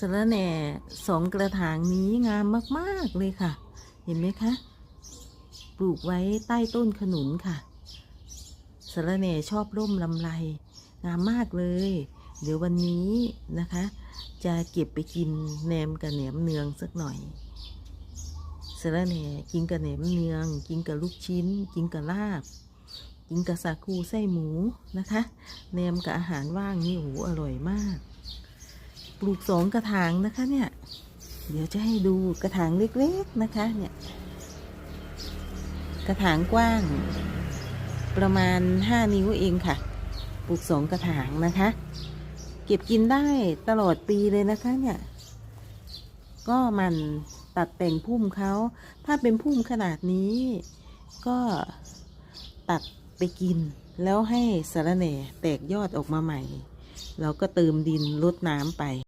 สระแหน่สองกระถางนี้งามมากๆเลยค่ะ เห็นไหมคะ ปลูกไว้ใต้ต้นขนุนค่ะสระแหน่ชอบร่มลำไรงามมากเลย เดี๋ยววันนี้นะคะ จะเก็บไปกินแหนมกับแหนมเนืองสักหน่อยสระแหน่กินกับแหนมเนือง กินกับลูกชิ้น กินกับลาบ กินกับสาคูไส้หมูนะคะแหนมกับอาหารว่างนี่โอ้โหอร่อยมาก ปลูกสองกระถางนะคะเนี่ย เดี๋ยวจะให้ดูกระถางเล็กๆนะคะเนี่ย กระถางกว้าง ประมาณห้านิ้วเองค่ะ ปลูกสองกระถางนะคะ เก็บกินได้ตลอดปีเลยนะคะเนี่ย ก็มันตัดแต่งพุ่มเขาถ้าเป็นพุ่มขนาดนี้ ก็ตัดไปกินแล้วให้สาระแหน่แตกยอดออกมาใหม่ เราก็เติมดินลดน้ำไป